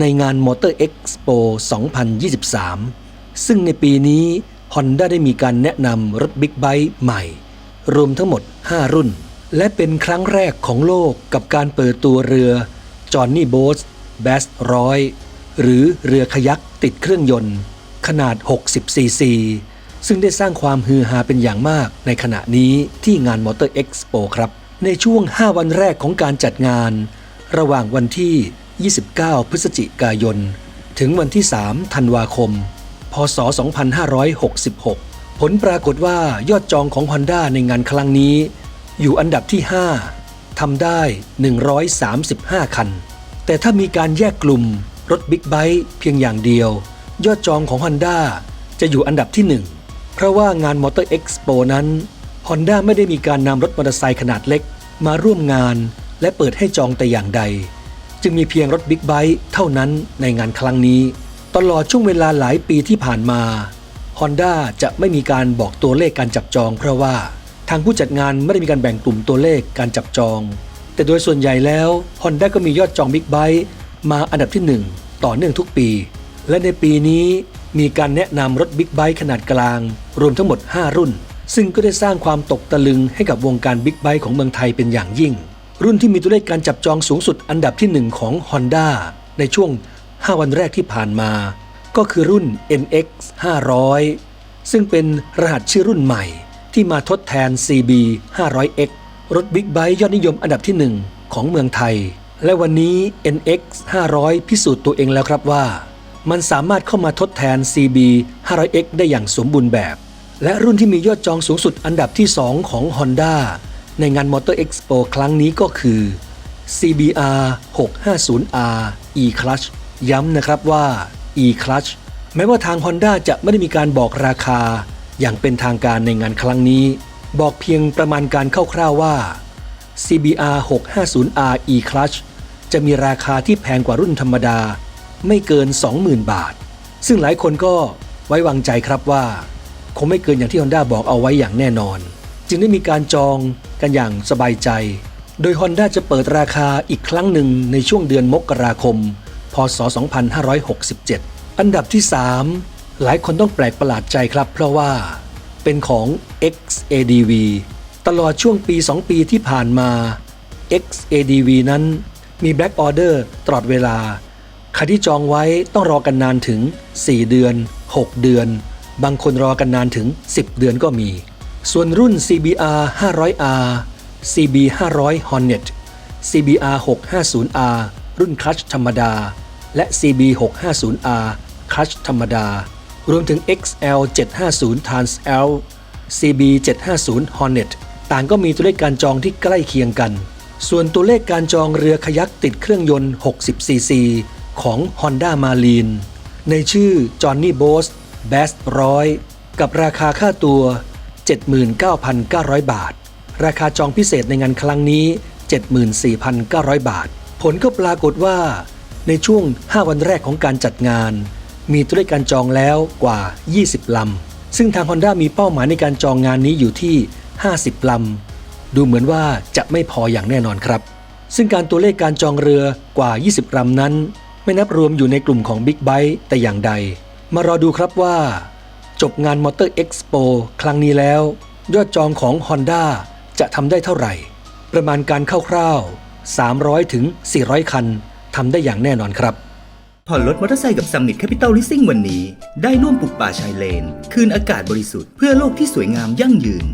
ในงาน Motor Expo 2023 ซึ่งในปีนี้ Honda ได้มีการแนะนำรถบิ๊กไบค์ใหม่ รวมทั้งหมด 5 รุ่น และเป็นครั้งแรกของโลกกับการเปิดตัวเรือ Johnny Boat Bass 100หรือเรือขยักติดเครื่องยนต์ ขนาด 60 ซีซี ซึ่งได้สร้างความฮือฮาเป็นอย่างมากในขณะนี้ที่งาน Motor Expo ครับ ในช่วง 5 วันแรกของการจัดงาน ระหว่างวันที่ 29 พฤศจิกายน ถึงวันที่ 3 ธันวาคม พศ 2566 ผลปรากฏว่ายอดจองของ Honda ในงานครั้งนี้ อยู่อันดับที่ 5 ทำได้ 135 คัน แต่ถ้ามีการแยกกลุ่มรถบิ๊กไบค์เพียงอย่างเดียว ยอดจองของ Honda จะอยู่อันดับที่ 1 เพราะว่างาน Motor Expo นั้น Honda ไม่ได้มีการนำรถมอเตอร์ไซค์ขนาดเล็กมาร่วมงานและเปิดให้จองแต่อย่างใด จึงมีเพียงรถบิ๊กไบค์เท่านั้นในงานครั้งนี้ ตลอดช่วงเวลาหลายปีที่ผ่านมา Honda จะไม่มีการบอกตัวเลขการจับจอง เพราะว่าทางผู้จัดงานไม่ได้มีการแบ่งกลุ่มตัวเลขการจับจอง แต่โดยส่วนใหญ่แล้ว Honda ก็มียอดจองบิ๊กไบค์มาอันดับที่ 1 ต่อเนื่องทุกปี และในปีนี้มีการแนะนำรถบิ๊กไบค์ขนาดกลาง รวมทั้งหมด 5 รุ่น ซึ่งก็ได้สร้างความตกตะลึงให้กับวงการบิ๊กไบค์ของเมืองไทยเป็นอย่างยิ่ง รุ่นที่มีตัวเลขการจับจองสูงสุดอันดับที่ 1 ของ Honda ในช่วง 5 วันแรกที่ผ่านมา ก็คือรุ่น NX 500 ซึ่งเป็นรหัสชื่อรุ่นใหม่ ที่มาทดแทน CB 500X รถบิ๊กไบค์ยอดนิยมอันดับที่ 1 ของเมืองไทย และวันนี้ NX 500 พิสูจน์ตัวเองแล้วครับว่า มันสามารถเข้ามาทดแทน CB 500X ได้อย่างสมบูรณ์แบบ และรุ่นที่มียอดจองสูงสุดอันดับที่ 2 ของ Honda ในงาน Motor Expo ครั้งนี้ก็คือ CBR 650R E-Clutch ย้ำนะครับว่า E-Clutch แม้ว่าทาง Honda จะไม่ได้มีการบอกราคา อย่างเป็นทางการในงานครั้งนี้ บอกเพียงประมาณการคร่าวๆว่า CBR 650R E-Clutch จะมีราคาที่แพงกว่ารุ่นธรรมดา ไม่เกิน 20,000 บาท ซึ่งหลายคนก็ไว้วางใจครับว่า คงไม่เกินอย่างที่ Honda บอกเอาไว้อย่างแน่นอน จึงได้มีการจองกันอย่างสบายใจ โดย Honda จะเปิดราคาอีกครั้งหนึ่งในช่วงเดือนมกราคม พศ 2567 อันดับที่ 3 หลายคนต้องแปลกประหลาดใจครับ เพราะว่าเป็นของ XADV ตลอดช่วงปี 2 ปีที่ผ่านมา XADV นั้นมี Black Order ตลอดเวลาใครที่จองไว้ต้องรอกันนานถึง 4 เดือน 6 เดือน บางคนรอกันนานถึง 10 เดือนก็มี ส่วนรุ่น CBR 500R CB 500 Hornet CBR 650R รุ่นคลัชธรรมดา และ CB 650R คลัชธรรมดา รวมถึง XL 750 Trans L CB 750 Hornet ต่างก็มีตัวเลขการจองที่ใกล้เคียงกัน ส่วนตัวเลขการจองเรือขยักติดเครื่องยนต์ 60cc ของ Honda Marine ในชื่อ Johnny Boat Bass 100 กับราคาค่าตัว 79,900 บาท ราคาจองพิเศษในงานครั้งนี้ 74,900 บาท ผลก็ปรากฏว่า ในช่วง 5 วันแรกของการจัดงาน มีตัวเลขการจองแล้วกว่า 20 ลำ ซึ่งทาง Honda มีเป้าหมายในการจองงานนี้อยู่ที่ 50 ลำ ดูเหมือนว่าจะไม่พออย่างแน่นอนครับ ซึ่งการตัวเลขการจองเรือกว่า 20 ลำนั้น ไม่นับรวมอยู่ในกลุ่มของ Big b i t e แต่อย่างใด มารอดูครับว่า จบงานมอเตอร์เอ็กซ์โปครั้งนี้แล้ว ยอดจองของ Honda จะทำได้เท่าไหร่ ประมาณการคร่าวๆ 300 ถึง 400 คันทำได้อย่างแน่นอนครับ ผ่อนรถมอเตอร์ไซค์กับ Summit Capital Leasing วันนี้ ได้ร่วมปลูกป่าชายเลน คืนอากาศบริสุทธิ์เพื่อโลกที่สวยงามยั่งยืน